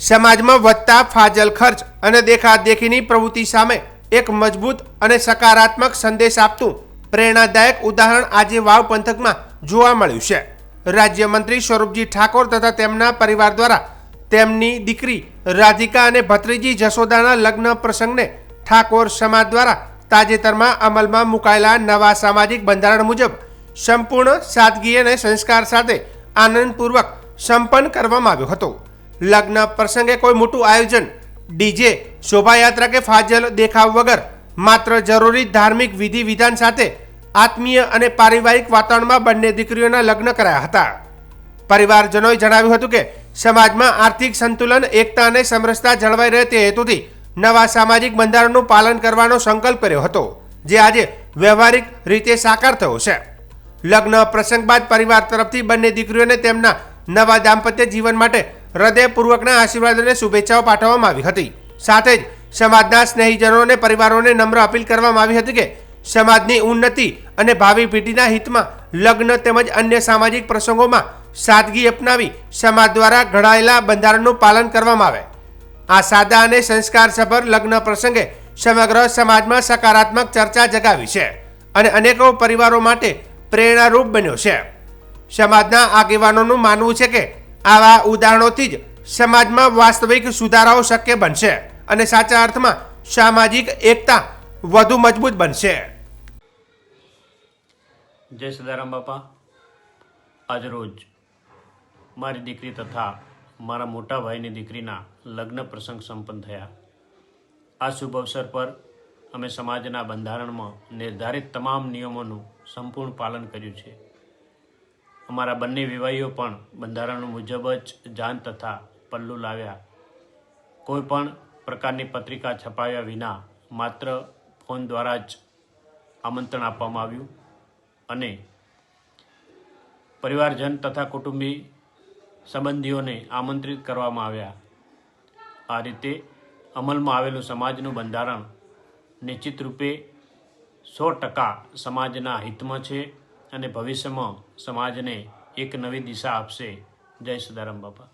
સમાજમાં વધતા ફાજલ ખર્ચ અને દેખાદેખીની પ્રવૃત્તિ સામે એક મજબૂત અને સકારાત્મક સંદેશ આપતું પ્રેરણાદાયક ઉદાહરણ આજે વાવ પંથકમાં જોવા મળ્યું છે. રાજ્યમંત્રી સ્વરૂપજી ઠાકોર તથા તેમના પરિવાર દ્વારા તેમની દીકરી રાધિકા અને ભત્રીજી જશોદાના લગ્ન પ્રસંગને ઠાકોર સમાજ દ્વારા તાજેતરમાં અમલમાં મુકાયેલા નવા સામાજિક બંધારણ મુજબ સંપૂર્ણ સાદગી અને સંસ્કાર સાથે આનંદપૂર્વક સંપન્ન કરવામાં આવ્યો હતો. લગ્ન પ્રસંગે કોઈ મોટું આયોજન, ડીજે, શોભાયાત્રા કે ફાજલ દેખાવ વગર માત્ર જરૂરી ધાર્મિક વિધિ વિધાન સાથે આત્મીય અને પારિવારિક વાતાવરણમાં બંને દીકરીઓના લગ્ન કરાયા હતા. પરિવારજનોએ જણાવ્યું હતું કે સમાજમાં આર્થિક સંતુલન, એકતા અને સમરસતા જળવાઈ રહે તે હેતુથી નવા સામાજિક બંધારણનું પાલન કરવાનો સંકલ્પ કર્યો હતો, જે આજે વ્યવહારિક રીતે સાકાર થયો છે. લગ્ન પ્રસંગ બાદ પરિવાર તરફથી બંને દીકરીઓને તેમના નવા દાંપત્ય જીવન માટે હૃદયપૂર્વકના આશીર્વાદ અને શુભેચ્છાઓ પાઠવવામાં આવી હતી. સાથે જ સમાજના સ્નેહીજનો અને પરિવારોને નમ્ર અપીલ કરવામાં આવી હતી કે સમાજની ઉન્નતિ અને ભાવિ પેઢીના હિતમાં લગ્ન તેમજ અન્ય સામાજિક પ્રસંગોમાં સાદગી અપનાવી સમાજ દ્વારા ઘડાયેલા બંધારણનું પાલન કરવામાં આવે. આ સાદા અને સંસ્કારસભર લગ્ન પ્રસંગે સમગ્ર સમાજમાં સકારાત્મક ચર્ચા જગાવી છે અને અનેકો પરિવારો માટે પ્રેરણારૂપ બન્યો છે. સમાજના આગેવાનોનું માનવું છે કે આવા ઉદાહરણોથી જ સમાજમાં વાસ્તવિક સુધારાઓ શક્ય બનશે અને સાચા અર્થમાં સામાજિક એકતા વધુ મજબૂત બનશે. જય સદારામ બાપા. આજ રોજ મારી દીકરી તથા મારા મોટા ભાઈની દીકરીના લગ્ન પ્રસંગ સંપન્ન થયા. આ શુભ અવસર પર અમે સમાજના બંધારણમાં નિર્ધારિત તમામ નિયમોનું સંપૂર્ણ પાલન કર્યું છે. અમારા બંને વિવાહીઓ પણ બંધારણ મુજબ જ જાન તથા પલ્લુ લાવ્યા. કોઈ પણ પ્રકારની પત્રિકા છપાવ્યા વિના માત્ર ફોન દ્વારા જ આમંત્રણ આપવામાં આવ્યું અને પરિવારજન તથા કુટુંબી સંબંધીઓને આમંત્રિત કરવામાં આવ્યા. આ રીતે અમલમાં આવેલું સમાજનું બંધારણ નિશ્ચિત રૂપે સો ટકા સમાજના હિતમાં છે અને ભવિષ્યમાં સમાજને એક નવી દિશા આપશે. જય સદારામ બાપા.